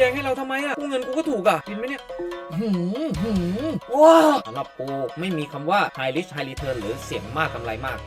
แดงให้เราทำไมอะกู้เงินกูก็ถูกอะบินไหมเนี่ยหืมหืมว้าวสำหรับกูไม่มีคำว่า high risk high return หรือเสี่ยงมากกำไรมาก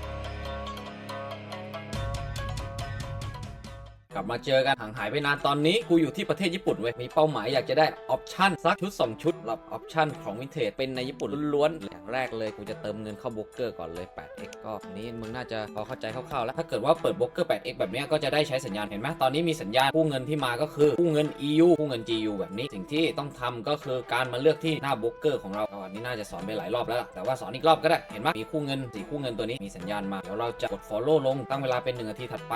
กลับมาเจอกันห่างหายไปนานตอนนี้กูอยู่ที่ประเทศญี่ปุ่นเว้ยมีเป้าหมายอยากจะได้ออปชั่นสักชุด 2 ชุดรับออปชั่นของวินเทจเป็นในญี่ปุ่นล้วนๆอย่างแรกเลยกูจะเติมเงินเข้าโบรกเกอร์ก่อนเลย 8x ก็อันนี้มึงน่าจะพอเข้าใจคร่าวๆแล้วถ้าเกิดว่าเปิดโบรกเกอร์ 8x แบบนี้ก็จะได้ใช้สัญญาณเห็นไหมตอนนี้มีสัญญาณกู้เงินที่มาก็คือกู้เงิน EU กู้เงิน GU แบบนี้สิ่งที่ต้องทำก็คือการมาเลือกที่หน้าโบรกเกอร์ของเราอันนี้น่าจะสอนไปหลายรอบแล้วแต่ว่าสอนอีกรอบก็ได้เห็นไหมมีคู่เงินสีคู่เงินตัวนี้มีสัญญาณมาเดี๋ยวเราจะกด follow ลงตั้งเวลาเป็น1นาทีถัดไป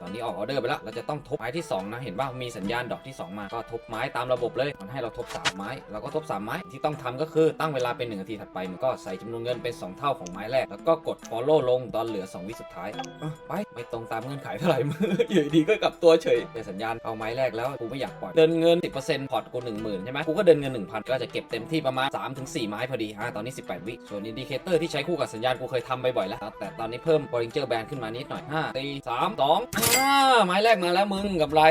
ตอนนี้ออกออเดอร์ไปแล้ว เราจะต้องทบไม้ที่ 2 นะ เห็นว่ามีสัญญาณดอกที่ 2 มา ก็ทบไม้ตามระบบเลย มันให้เราทบ 3 ไม้ เราก็ทบ 3 ไม้ ที่ต้องทำก็คือตั้งเวลาเป็น 1 นาทีถัดไป มันก็ใส่จำนวนเงินเป็น 2 เท่าของไม้แรก แล้วก็กด follow ลงตอนเหลือ 2 วิสุดท้าย ไป ไม่ตรงตามเงื่อนไขเท่าไหร่มือยู่ดีก็กลับตัวเฉย เป็นสัญญาณเอาไม้แรกแล้วกูไม่อยากปล่อย เดินเงิน 10%พอร์ตกู10,000ใช่ไหมกูก็เดินเงิน 1,000 ก็จะเก็บเต็มที่ประมาณ3-4ไม้พอดีอะตอนนี้ 18 วิ ส่วนอินดิเคเตอร์ที่ใช้คู่กับสัญญาณกูเคยทำบ่อยๆแล้ว แต่ตอนนี้เพิ่ม Bollinger Band ขึ้นมานิดหน่อย5 4 3 2อ่าไม้แรกมาแล้วมึงกับไร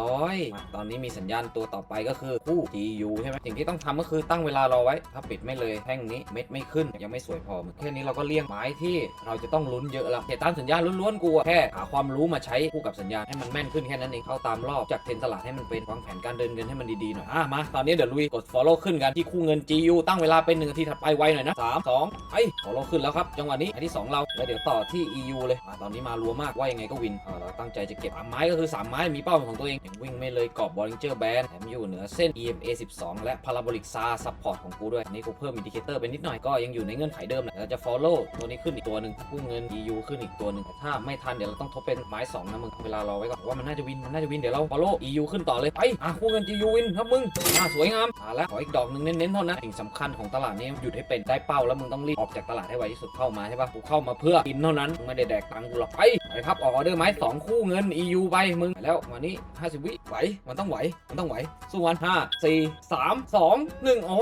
ร้อยมาตอนนี้มีสัญญาณตัวต่อไปก็คือคู่ GU ใช่ไหมสิ่งที่ต้องทำก็คือตั้งเวลารอไว้ ถ้าปิดไม่เลยแท่งนี้เม็ดไม่ขึ้นยังไม่สวยพอแค่นี้เราก็เลี่ยงไม้ที่เราจะต้องลุ้นเยอะแล้วเหตุตามสัญญาณล้วนๆกูอะแค่หาความรู้มาใช้คู่กับสัญญาณให้มันแม่นขึ้นแค่นั้นเองเข้าตามรอบจากเทรนตลาดให้มันเป็นวางแผนการเดินเงินให้มันดีๆหน่อยอะมาตอนนี้เดี๋ยวลุยกด follow ขึ้นกันที่คู่เงิน GU ตั้งเวลาเป็น1นาทีถัดไปไวหน่อยนะสามสองไป follow ขึ้นแล้วครับจังหวะนี้ไอ้ที่สองเราแล้วเดี๋ยวต่อที่ EU เลยมาตอนนี้มารัวมากว่ายังไงก็วินอ่าเราตั้งใจจะเก็บสามไม้ก็คือสามไม้มีเป้าของตัวเองอยังวิ่งไม่เลยกรอบ Bollinger Band แถมอยู่เหนือเส้น EMA 12 และ Parabolic SAR support ของกูด้วยนนี้กูเพิ่มอินดิเคเตอร์ไปนิดหน่อยก็ยังอยู่ในเงื่อนไขเดิมแหละเราจะ follow ตัวนี้ขึ้นอีกตัวหนึ่งกู้เงิน EU ขึ้นอีกตัวหนึ่งถ้าไม่ทันเดี๋ยวเราต้องทบเป็นไม้สองนะมึงเวลารอไว้ก่อนว่ามันน่าจะวินมันน่าจะวินเดี๋ยวเรา follow EU ขึ้นต่อเลยไปอะกู้เงิน GU วินครับมึงอะสวยงามอะแล้วขออีกดอกหนึ่งเน้นๆเท่านั้นสิ่งสำคัญของตลาดนี้หยุดให้เป็นได้เป้าแล้วมึงต้องรีบออกจากตลาดให้ไวที่สุดเข้ามาใช่ปะกูเข้ามาเพื่อกินเท่านั้นมึงไม่ได้แดกตังค์กูหรอกไปไปครับออกออเดอร์ไม้สองคู่เงิน EU ไปมึงแล้ววันนี้ 50 วิไหวมันต้องไหวมันต้องไหว สู้วันห้าสี่สามสองหนึ่งอ๋อ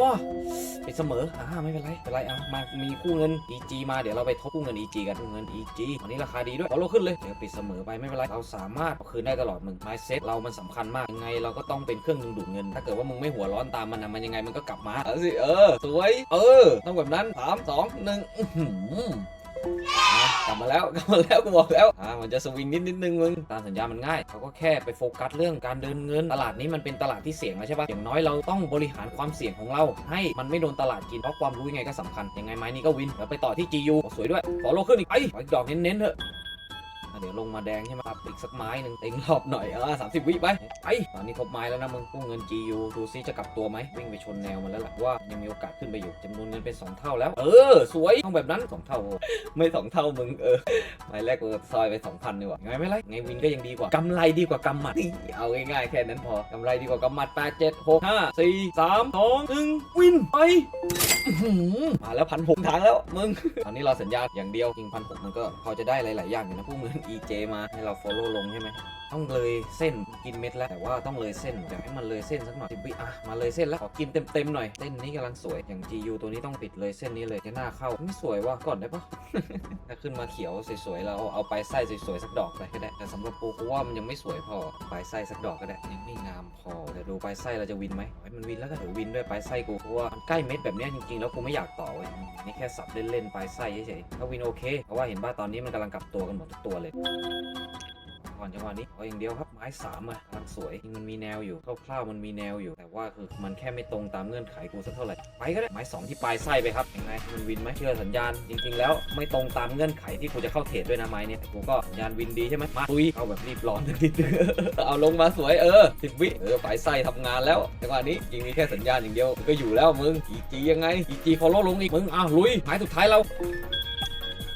ปิดเสมออ่าไม่เป็นไรไม่เป็นไรอะมามีคู่เงิน EG มาเดี๋ยวเราไปทบคู่เงิน EG กันคู่เงิน EG วันนี้ราคาดีด้วยฟอลโลขึ้นเลยเดี๋ยวปิดเสมอไปไม่เป็นไรเราสามารถเอาคืนได้ตลอดมึงไมเซ็ตเรามันสำคัญมากยังไงเราก็ต้องเป็นเครื่องดึงดูดเงิน ถ้าเกิดว่ามึงไม่หัวร้อนตามมันนะมันยังไงมันก็กลับมาเอาสิเออสวยเออต้องแบบนั้นสามสองหนึ่งอื้อ กลับมาแล้วกลับมาแล้วกูบอกแล้วอ่ามันจะสวิงนิดนิดนึงมึงตามสัญญามันง่ายเขาก็แค่ไปโฟกัสเรื่องการเดินเงิน ตลาดนี้มันเป็นตลาดที่เสี่ยงนะใช่ปะอย่างน้อยเราต้องบริหารความเสี่ยงของเรา ให้มันไม่โดนตลาดกินเพราะความรู้ยังไงก็สำคัญยังไงไม้นี้ก็วินแล้วไปต่อที่ GU สวยด้วยฟอลโล่ขึ้นอีกไปออีกดอกเน้นๆเถอะอะ เดี๋ยวลงมาแดงใช่ไหมครับอีกสักไม้หนึ่งเต็งรอบหน่อยเออสามสิบวิไปไปตอนนี้ครบไม้แล้วนะมึงกู้เงิน GU ดูซิจะกลับตัวไหมวิ่งไปชนแนวมันแล้วแหละว่ายังมีโอกาสขึ้นไปอยู่จำนวนเงินเป็น2เท่าแล้ว เออ สวยต้องแบบนั้น2เท่าไม่2เท่ามึงเออไม้แรกเออซอยไป2,000ดีกว่าไงไม่ไรไงวินก็ยังดีกว่ากำไรดีกว่ากำหมัดนี่เอาง่ายๆแค่นั้นพอกำไรดีกว่ากำหมัด8 7 6 5 4 3 2 1วินไปอื้องหือ มาแล้วพันหกทางแล้วมึง ตอนนี้เราสัญญาอย่างเดียวจริงพันหกมันก็พอจะได้หลาย ๆ อย่างอยู่นะพวกเหมือน EJ มาให้เรา follow ลงใช่ไหม ต้องเลยเส้นกินเม็ดแล้วแต่ว่าต้องเลยเส้นอยากให้มันเลยเส้นสักหน่อยสิบวิอะมาเลยเส้นแล้วขอกินเต็มๆหน่อยเส้นนี้กำลังสวยอย่าง GU ตัวนี้ต้องปิดเลยเส้นนี้เลยจะหน้าเข้าไม่สวยว่ะก่อนได้ปะถ้าขึ้นมาเขียวสวยๆเราเอาปไส้สวยๆสักดอกไปก็ได้แต่สำหรับปูกูว่ามันยังไม่สวยพอปไส้สักดอกก็ได้ยังไม่งามพอเดี๋ยวดูปไส้เราจะวินไหมมันวินแล้วก็เดี๋ยววินด้วยปไส้กูเพราะว่ามันใกล้เม็ดแบบนี้จริงๆแล้วกูไม่อยากต่อเว้ยนี่แค่สับเล่นๆปไส้เฉยๆถ้าวินโอเคเพราะว่าเห็นว่าตอนนี้มันกำลังกลับตัวกันหมดทุกตัวเลย ก่อนจังหวะนี้เอาอย่างเดียวครับไม้สามอะกำลังสวยจริงมันมีแนวอยู่คร่าวๆมันมีแนวอยู่ แต่ว่าคือมันแค่ไม่ตรงตามเงื่อนไขกูสักเท่าไหร่ไปก็ได้ไม้สองที่ปลายไส้ไปครับยังไงมันวินไหมเชื่อสัญญาณ จริง ๆ แล้วไม่ตรงตามเงื่อนไขที่กูจะเข้าเทรดด้วยนะไม้เนี่ยกูก็สัญญาณวินดีใช่ไหมมาตุยเอาแบบรีบร้อนนิดๆเอาลงมาสวยเออสิบวิเออปลายไส้ทำงานแล้วจังหวะนี้จริงมีแค่สัญญาณอย่างเดียวก็อยู่แล้วมึงอีจียังไงอีจีฟอลโล่ลงอีกมึงอ้าวลุยไม้สุดท้ายเรา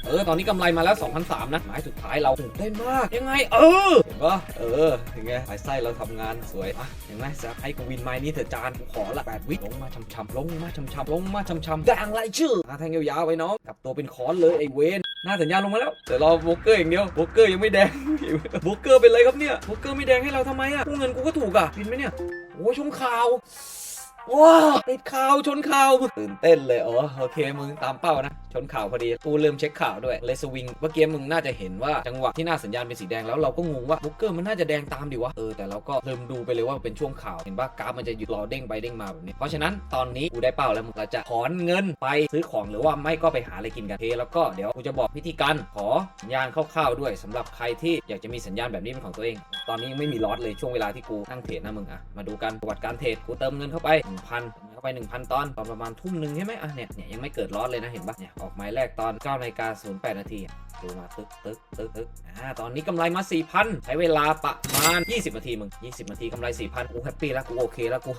เออ ตอนนี้กำไรมาแล้ว2,003นะ หมายสุดท้ายเราตื่นเต้นมาก ยังไง เออ เห็นปะเออยังไงสายไส้เราทำงานสวย อะ เห็นไหมจะให้กูวินไม้นี้เถอะจาน กูขอละแปดวิลงมาช่ำๆลงมาช่ำๆลงมาช่ำๆด่างไรชื่ออาแทงยาวๆไปน้องกลับตัวเป็นคอนเลยไอ้เวนหน้าสัญญาลงมาแล้วเดี๋ยวรอโบกเกอร์อย่างเดียวโบกเกอร์ยังไม่แดงโบกเกอร์เป็นไรครับเนี่ยโบกเกอร์ไม่แดงให้เราทำไมอะกูเงินกูก็ถูกอะวินไหมเนี่ยโอ้ยชมข่าว ว้าวติดข่าวชนข่าวตื่นเต้นเลยอ๋อโอเคมึงตามเป้านะ ชนข่าวพอดีกูเริ่มเช็คข่าวด้วยเลสวิงเมื่อกี้มึงน่าจะเห็นว่าจังหวะที่หน้าสัญญาณเป็นสีแดงแล้วเราก็งงว่าบุ๊กเกอร์มันน่าจะแดงตามดิวะเออแต่เราก็เริ่มดูไปเลยว่ามันเป็นช่วงข่าวเห็นว่ากราฟมันจะหยุดรอเด้งไปเด้งมาแบบนี้เพราะฉะนั้นตอนนี้กูได้เป้าแล้วมึงเราจะถอนเงินไปซื้อของหรือว่าไม่ก็ไปหาอะไรกินกันเคแล้วก็เดี๋ยวกูจะบอกวิธีการขอสัญญาณคร่าวๆด้วยสำหรับใครที่อยากจะมีสัญญาณแบบนี้เป็นของตัวเอง ตอนนี้ยังไม่มีลอตเลยช่วงเวลาที่กูนั่งเทรดนะมึงอะมาดูกันประวัติการเทรดกูเติมเงินเข้าไป1,000เติมเงินเข้าไป 1,000 ตอนตอนประมาณทุ่มหนึ่งใช่ไหมอะเนี่ยเนี่ยยังไม่เกิดร้อนเลยนะเห็นปะเนี่ยออกหมายแรกตอน9นาฬิกา08นาทีูมาตึกตึกตึกตึกอ่าตอนนี้กำไรมา 4,000 ใช้เวลาประมาณ 20 นาทีมึง 20 นาทีกำไร 4,000 กูแฮปปี้แล้ว กูโอเคแล้ว กู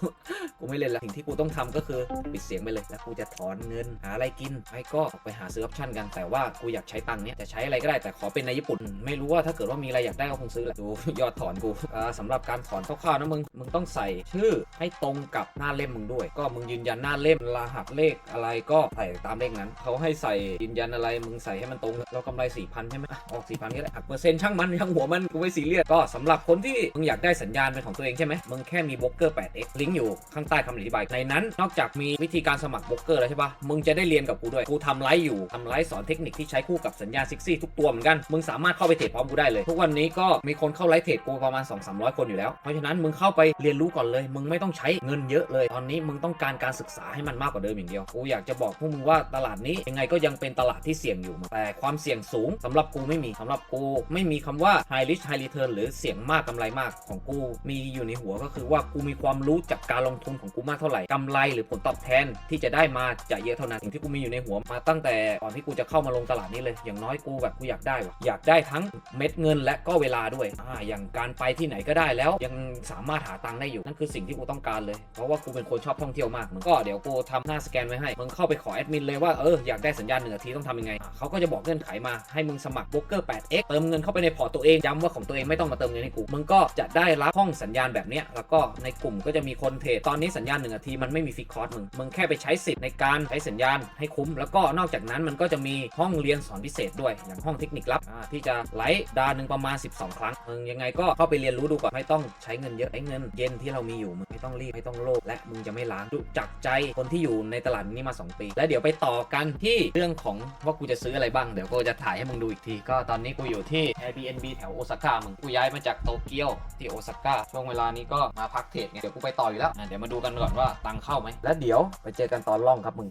กูไม่เล่นล้วสิ่งที่กูต้องทำก็คือปิดเสียงไปเลย แล้วกูจะถอนเงินหาอะไรกิน ไม่ก็ออกไปหาซื้อออปชั่นกัน แต่ว่ากูอยากใช้ตังค์เนี้ยจะใช้อะไรก็ได้แต่ขอเป็นในญี่ปุ่น ไม่รู้ว่าถ้าเกิดว่ามีอะไรอยากได้ก็คงซื้อแหละ ดูยอดถอนกูอ่าสำหรับการถอนคร่าวๆนะมึง มึงต้องใส่ชื่อให้ตรงกับหน้าเล่มมึงด้วย ก็มึงยืนยันหน้าเล่มรหัสเลขอะไรก็ใส่ตามเลขนั้น เขาให้ใส่ยืนยันอะไรมึงใส่ให้มันตรงเรากำไร4,000ใช่ไหมออก4,000ก็ได้หักเปอร์เซ็นต์ช่างมันช่างหัวมันกูไม่ซีเรียสก็สำหรับคนที่มึงอยากได้สัญญาณเป็นของตัวเองใช่ไหมมึงแค่มีบล็อกเกอร์ 8x ลิงก์อยู่ข้างใต้คำอธิบายในนั้น นอกจากมีวิธีการสมัครบล็อกเกอร์แล้วใช่ปะมึงจะได้เรียนกับกูด้วยกูทำไลฟ์อยู่ทำไลฟ์สอนเทคนิคที่ใช้คู่กับสัญญาณซิกซี่ทุกตัวเหมือนกันมึงสามารถเข้าไปเทรดพร้อมกูได้เลย ทุกวันนี้ก็มีคนเข้าไลฟ์เทรดกูประมาณ 2 3 0 0 คนอยู่แล้ว เพราะฉะนั้นมึงเข้าไปเรียนรู้ก่อนเลย มึงไม่ต้องใช้เงินเยอะเลย ตอนนี้มึงต้องการการศึกษาให้มันมากกว่าเดิมอย่างเดียวกูอยากจะบอกพวกมึงว่าตลาดนี้ยังไงก็ยังเป็นตลาดที่เสี่ยงอยู่แต่ความเสี่ยงสูงสำหรับกูไม่มีสำหรับกูไม่มีคำว่า high risk high return หรือเสี่ยงมากกำไรมากของกูมีอยู่ในหัวก็คือว่ากูมีความรู้จากการลงทุนของกูมากเท่าไหร่กำไรหรือผลตอบแทนที่จะได้มาจะเยอะเท่านั้นสิ่งที่กูมีอยู่ในหัวมาตั้งแต่ก่อนที่กูจะเข้ามาลงตลาดนี้เลย อย่างน้อยกูแบบกูอยากได้วะอยากได้ทั้งเม็ดเงินและก็เวลาด้วยอ่าอย่างการไปที่ไหนก็ได้แล้ว ยังสามารถหาตังค์ได้อยู่นั่นคือสิ่งที่กูต้องการเลยเพราะว่ากูเป็นคนชอบท่องเที่ยวมากมึงก็เดี๋ยวกูทำหน้าสแกนไว้ให้มึงเข้าไปขอแอดมินเลยว่าเอออยากได้สัญญาณหนึ่งนาทีต้องทำยังไงเขาก็จะบอกเงื่อนไขมาให้มึงสมัคร b บ o เกอร์ 8x เติมเงินเข้าไปในพอร์ตตัวเองย้ำว่าของตัวเองไม่ต้องมาเติมเงินให้กูมึงก็จะได้รับห้องสัญญาณแบบเนี้ยแล้วก็ในกลุ่มก็จะมีคนเทรดตอนนี้สัญญาณหนึ่งนาทีมันไม่มีฟิกคอร์สมึงมึงแค่ไปใช้สิทธิ์ในการใช้สัญญาณให้คุ้ม แล้วก็นอกจากนั้นมันก็จะมีห้องเรียนสอนพิเศษด้วยอย่างห้องเทคนิคลับที่จะไลฟ์ดาหนึ่งประมาณ 12 ครั้งมึงยังไงก็เข้าไปเรียนรู้ดูก่อนไม่ต้องใช้เงินเยอะใช้เงินเย็นที่เรามีอยู่มึงไม่ต้องรีบไม่ต้องโลภและมึงจะไม่ล้างรู้จักใจคนที่อยู่ในตลาดนี้มา 2 ปี แล้วเดี๋ยวไปต่อกันที่เรื่องของว่ากูจะซื้ออะไรบ้างเดี๋ยวกูจะถ่ายให้มึงดูอีกที ก็ตอนนี้กูอยู่ที่ Airbnb แถวโอซาก้ามึงกูย้ายมาจากโตเกียวที่โอซาก้าช่วงเวลานี้ก็มาพักเทรดไงเดี๋ยวกูไปต่ออยู่แล้วอะเดี๋ยวมาดูกันก่อนว่าตังค์เข้าไหมแล้วเดี๋ยวไปเจอกันตอนล่องครับมึง